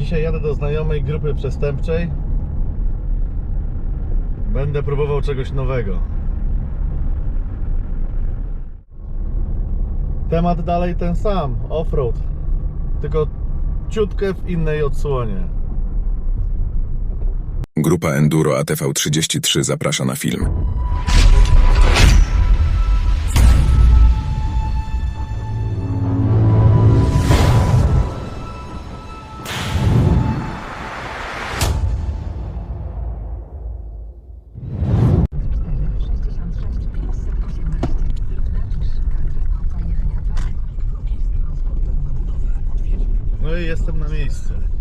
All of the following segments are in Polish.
Dzisiaj jadę do znajomej grupy przestępczej. Będę próbował czegoś nowego. Temat dalej ten sam, offroad. Tylko ciutkę w innej odsłonie. Grupa Enduro ATV33 zaprasza na film. Jestem na miejscu.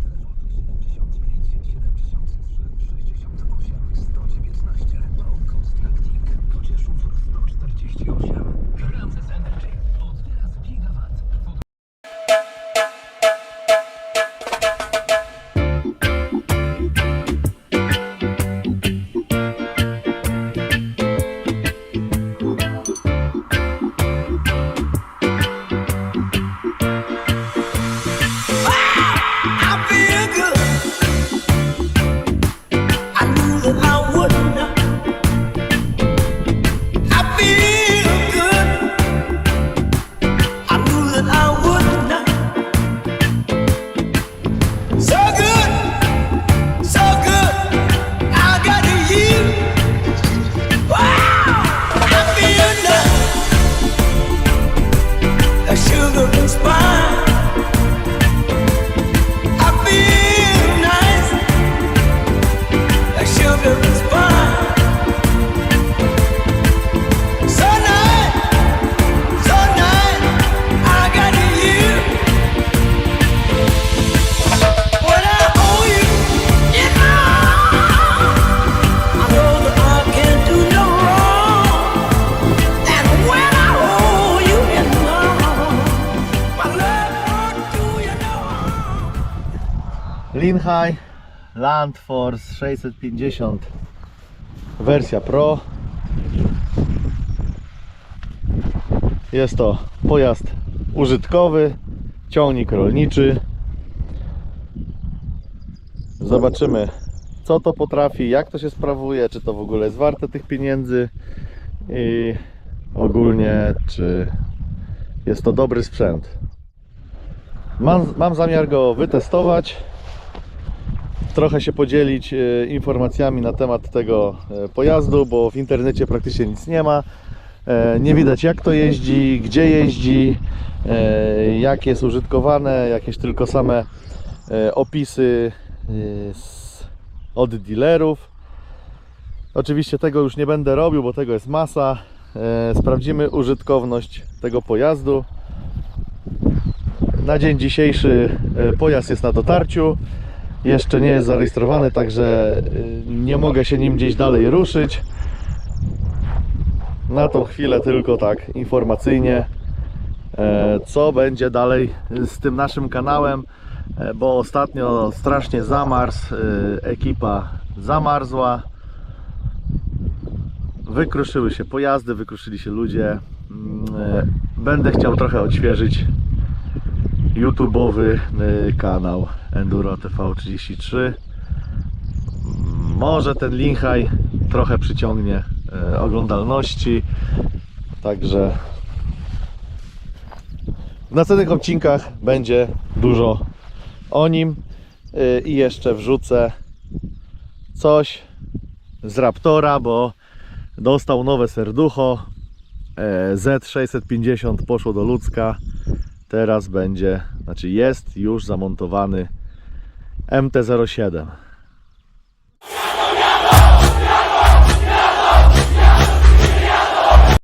Linhai Land Force 650 wersja Pro. Jest to pojazd użytkowy ciągnik rolniczy. Zobaczymy co to potrafi, jak to się sprawuje czy to w ogóle jest warte tych pieniędzy i ogólnie czy jest to dobry sprzęt. Mam, mam zamiar go wytestować trochę się podzielić e, informacjami na temat tego e, pojazdu, bo w internecie praktycznie nic nie ma. E, Nie widać jak to jeździ, gdzie jeździ, jak jest użytkowane, jakieś tylko same opisy od dealerów. Oczywiście tego już nie będę robił, bo tego jest masa. Sprawdzimy użytkowność tego pojazdu. Na dzień dzisiejszy pojazd jest na dotarciu. Jeszcze nie jest zarejestrowany, także y, nie mogę się nim gdzieś dalej ruszyć. Na tą chwilę tylko tak informacyjnie, e, co będzie dalej z tym naszym kanałem, e, bo ostatnio strasznie zamarzł, e, ekipa zamarzła. Wykruszyły się pojazdy, wykruszyli się ludzie. Mm, Będę chciał trochę odświeżyć YouTube'owy y, kanał Enduro TV33. Może ten Linhaj trochę przyciągnie y, oglądalności. Także w następnych odcinkach będzie dużo o nim y, i jeszcze wrzucę coś z Raptora, bo dostał nowe serducho e, Z650 poszło do ludzka teraz będzie, znaczy jest już zamontowany MT-07